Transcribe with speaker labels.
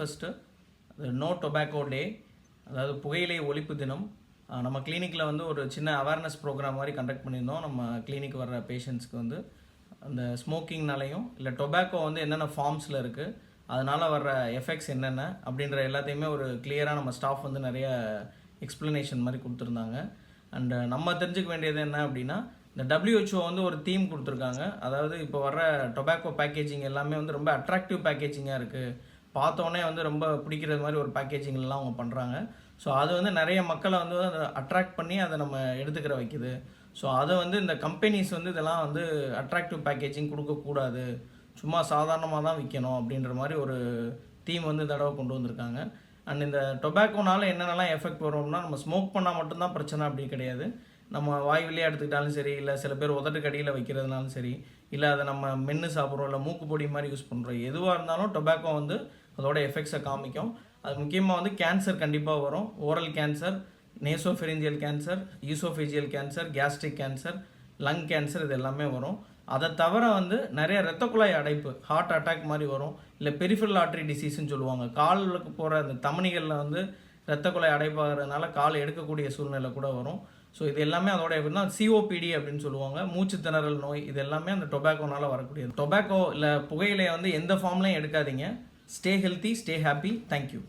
Speaker 1: First no tobacco டே அதாவது புகையிலை ஒழிப்பு தினம். நம்ம கிளினிக்கில் வந்து ஒரு சின்ன அவேர்னஸ் ப்ரோக்ராம் மாதிரி கண்டக்ட் பண்ணியிருந்தோம். நம்ம கிளினிக் வர்ற பேஷண்ட்ஸ்க்கு வந்து. அந்த ஸ்மோக்கிங்னாலையும் இல்லை டொபாக்கோ வந்து என்னென்ன ஃபார்ம்ஸில் இருக்குது அதனால் வர்ற எஃபெக்ட்ஸ் என்னென்ன அப்படின்ற எல்லாத்தையுமே ஒரு கிளியராக நம்ம ஸ்டாஃப் வந்து நிறைய எக்ஸ்ப்ளனேஷன் மாதிரி கொடுத்துருந்தாங்க. அண்டு நம்ம தெரிஞ்சுக்க வேண்டியது என்ன அப்படின்னா இந்த டபிள்யூஹெச்ஓ வந்து ஒரு தீம் கொடுத்துருக்காங்க. அதாவது இப்போ வர்ற டொபாக்கோ பேக்கேஜிங் எல்லாமே வந்து ரொம்ப அட்ராக்டிவ் பேக்கேஜிங்காக இருக்குது பார்த்தோன்னே வந்து ரொம்ப பிடிக்கிறது மாதிரி ஒரு பேக்கேஜிங்லாம் அவங்க பண்ணுறாங்க ஸோ அது வந்து நிறைய மக்களை வந்து அதை அட்ராக்ட் பண்ணி அதை நம்ம எடுத்துக்கிற வைக்குது. ஸோ அதை வந்து இந்த கம்பெனிஸ் வந்து இதெல்லாம் வந்து அட்ராக்டிவ் பேக்கேஜிங் கொடுக்கக்கூடாது. சும்மா சாதாரணமாக தான் விற்கணும் அப்படின்ற மாதிரி ஒரு தீம் வந்து தடவை கொண்டு வந்திருக்காங்க. அண்ட் இந்த டொபாக்கோனால என்னென்னலாம் எஃபெக்ட் வரும்னா நம்ம ஸ்மோக் பண்ணால் மட்டும்தான் பிரச்சனை அப்படி கிடையாது. நம்ம வாய் வழியாக எடுத்துக்கிட்டாலும் சரி இல்லை சில பேர் உதட்டு கடியில் வைக்கிறதுனாலும் சரி இல்லை அதை நம்ம மென்று சாப்பிட்றோம் இல்லை மூக்கு பொடி மாதிரி யூஸ் பண்ணுறோம் எதுவாக இருந்தாலும் டொபாக்கோ வந்து அதோட எஃபெக்ட்ஸை காமிக்கும். அது முக்கியமாக வந்து கேன்சர் கண்டிப்பாக வரும். Oral cancer nasopharyngeal cancer oesophageal cancer gastric cancer lung cancer இது எல்லாமே வரும். அதை தவிர வந்து நிறைய இரத்த குழாய் அடைப்பு ஹார்ட் அட்டாக் மாதிரி வரும். இல்லை பெரிஃபரல் ஆட்ரி டிசீஸ்ன்னு சொல்லுவாங்க. காலுக்கு போகிற அந்த தமனிகளில் வந்து இரத்த குழாய் அடைப்பாகிறதுனால கால் எடுக்கக்கூடிய சூழ்நிலை கூட வரும். ஸோ இது எல்லாமே அதோட எப்படின்னா சிஓபிடி அப்படின்னு சொல்லுவாங்க. மூச்சு திணறல் நோய் இது எல்லாமே அந்த டொபாக்கோனால வரக்கூடியது. டொபாக்கோ இல்லை புகையிலையை வந்து எந்த ஃபார்ம்லையும் எடுக்காதீங்க. Stay healthy, stay happy. Thank you.